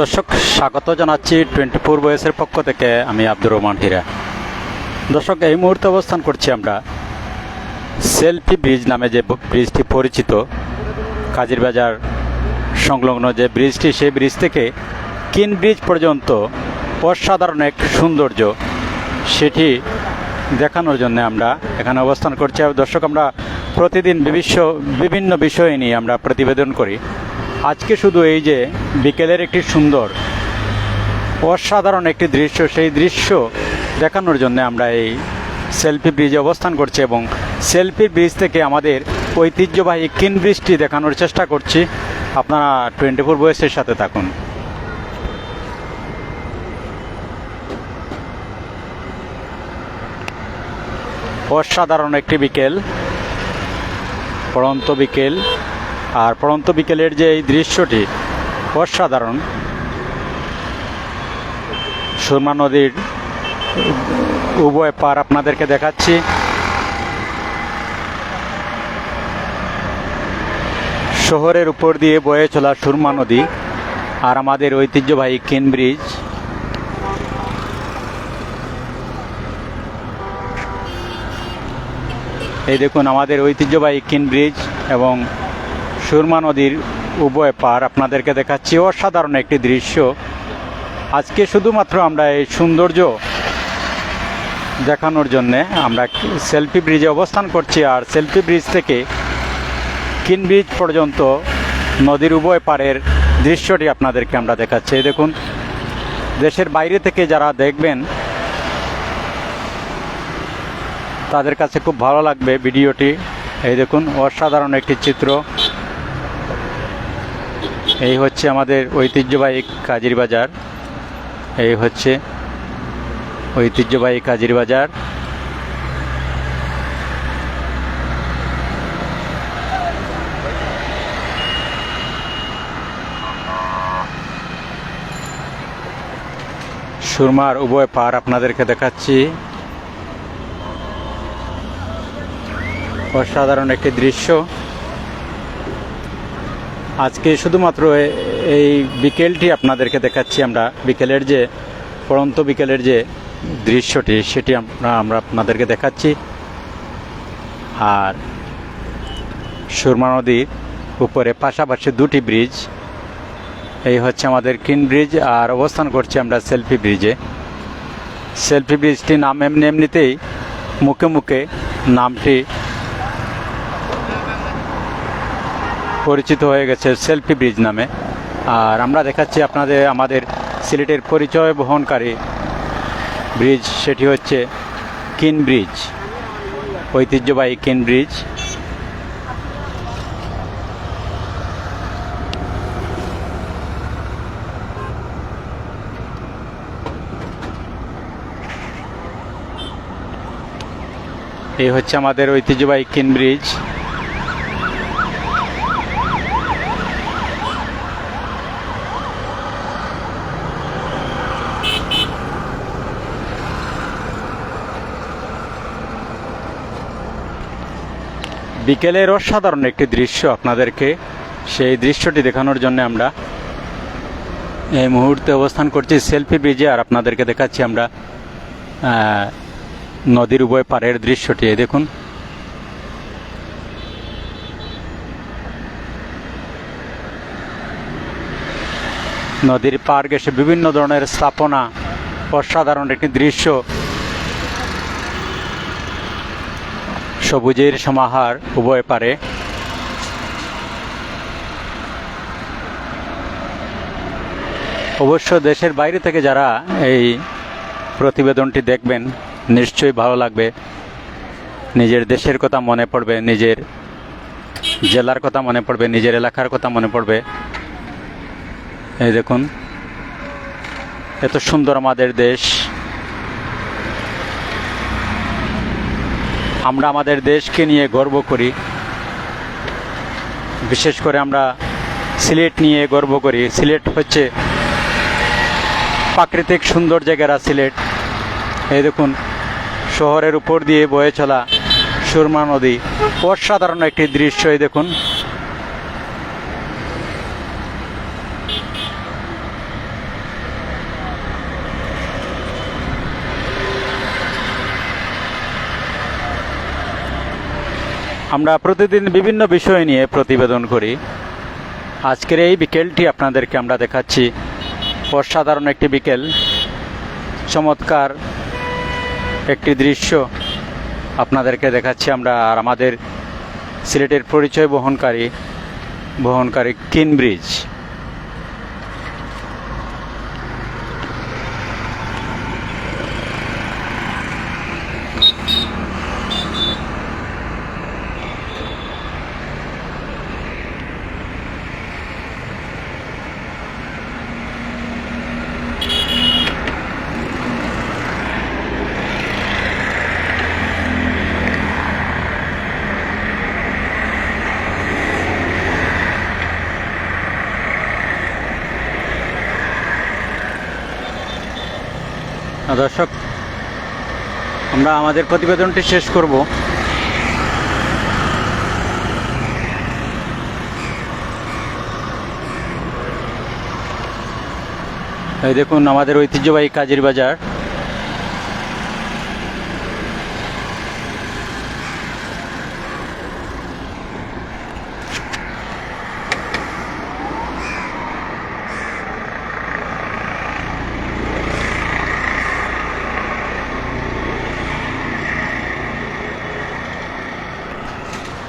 দর্শক, স্বাগত জানাচ্ছি টোয়েন্টি ফোর বয়সের পক্ষ থেকে আমি আব্দুর রহমান হীরা। দর্শক, এই মুহূর্তে অবস্থান করছি আমরা সেলফি ব্রিজ নামে যে ব্রিজটি পরিচিত, কাজির বাজার সংলগ্ন যে ব্রিজটি, সেই ব্রিজ থেকে কিন ব্রিজ পর্যন্ত অসাধারণ এক সৌন্দর্য সেটি দেখানোর জন্য আমরা এখানে অবস্থান করছি। আর দর্শক, আমরা প্রতিদিন বিভিন্ন বিষয় নিয়ে আমরা প্রতিবেদন করি। আজকে শুধু এই যে বিকেলের একটি সুন্দর, অসাধারণ একটি দৃশ্য, সেই দৃশ্য দেখানোর জন্য আমরা এই সেলফি ব্রিজে অবস্থান করছি এবং সেলফি ব্রিজ থেকে আমাদের ঐতিহ্যবাহী কিন ব্রিজটি দেখানোর চেষ্টা করছি। আপনারা টোয়েন্টি ফোর বয়সের সাথে থাকুন। অসাধারণ একটি বিকেল, পড়ন্ত বিকেল। আর পড়ন্ত বিকেলের যে এই দৃশ্যটি, অসাধারণ। সুরমা নদীর উভয় পার আপনাদেরকে দেখাচ্ছি। শহরের উপর দিয়ে বয়ে চলা সুরমা নদী আর আমাদের ঐতিহ্যবাহী কিন ব্রিজ। এই দেখুন, আমাদের ঐতিহ্যবাহী কিন ব্রিজ এবং সুরমা নদীর উভয় পার আপনাদেরকে দেখাচ্ছি। অসাধারণ একটি দৃশ্য। আজকে শুধুমাত্র আমরা এই সৌন্দর্য দেখানোর জন্যে আমরা সেলফি ব্রিজে অবস্থান করছি আর সেলফি ব্রিজ থেকে কিন ব্রিজ পর্যন্ত নদীর উভয় পারের দৃশ্যটি আপনাদেরকে আমরা দেখাচ্ছি। দেখুন, দেশের বাইরে থেকে যারা দেখবেন, তাদের কাছে খুব ভালো লাগবে ভিডিওটি। এই দেখুন, অসাধারণ একটি চিত্র। এই হচ্ছে আমাদের ঐতিহ্যবাহী কাজির বাজার। এই হচ্ছে ঐতিহ্যবাহী কাজির বাজার। সুরমার উভয় পার আপনাদেরকে দেখাচ্ছি। অসাধারণ একটি দৃশ্য। আজকে শুধুমাত্র এই বিকেলটি আপনাদেরকে দেখাচ্ছি আমরা। বিকেলের যে পড়ন্ত বিকেলের যে দৃশ্যটি, সেটি আমরা আমরা আপনাদেরকে দেখাচ্ছি। আর সুরমা নদীর উপরে পাশাপাশি দুটি ব্রিজ। এই হচ্ছে আমাদের কিন ব্রিজ, আর অবস্থান করছি আমরা সেলফি ব্রিজে। সেলফি ব্রিজটি নাম এমনি এমনিতেই মুখে মুখে নামটি পরিচিত হয়ে গেছে সেলফি ব্রিজ নামে। আর আমরা দেখাচ্ছি আপনাদের, আমাদের সিলেটের পরিচয় বহনকারী ব্রিজ, সেটি হচ্ছে কিন ব্রিজ, ঐতিহ্যবাহী কিন ব্রিজ। এই হচ্ছে আমাদের ঐতিহ্যবাহী কিন ব্রিজ। বিকেলের অসাধারণ একটি দৃশ্য আপনাদেরকে। সেই দৃশ্যটি দেখানোর জন্য আমরা এই মুহূর্তে অবস্থান করছি। সেলফি ব্রিজে আর আপনাদেরকে দেখাচ্ছি আমরা নদীর উভয় পাড়ের দৃশ্যটি। দেখুন। নদীর পার গেছে বিভিন্ন ধরনের স্থাপনা, অসাধারণ একটি দৃশ্য সবুজের সমাহার উভয় পারে। অবশ্য দেশের বাইরে থেকে যারা এই প্রতিবেদনটি দেখবেন, নিশ্চয়ই ভালো লাগবে। নিজের দেশের কথা মনে পড়বে, নিজের জেলার কথা মনে পড়বে, নিজের এলাকার কথা মনে পড়বে। এই দেখুন, এত সুন্দর আমাদের দেশ। আমরা আমাদের দেশকে নিয়ে গর্ব করি। বিশেষ করে আমরা সিলেট নিয়ে গর্ব করি। সিলেট হচ্ছে প্রাকৃতিক সুন্দর জায়গারা সিলেট। এই দেখুন, শহরের উপর দিয়ে বয়ে চলা সুরমা নদী। অসাধারণ একটি দৃশ্য, এই দেখুন। আমরা প্রতিদিন বিভিন্ন বিষয় নিয়ে প্রতিবেদন করি। আজকের এই বিকেলটি আপনাদেরকে আমরা দেখাচ্ছি। অসাধারণ একটি বিকেল। চমৎকার একটি দৃশ্য আপনাদেরকে দেখাচ্ছি আমরা আর আমাদের সিলেটের পরিচয় বহনকারী বহনকারী কিন দর্শক আমরা আমাদের প্রতিবেদনটি শেষ করব। এই দেখুন আমাদের ঐতিহ্যবাহী কাজের বাজার।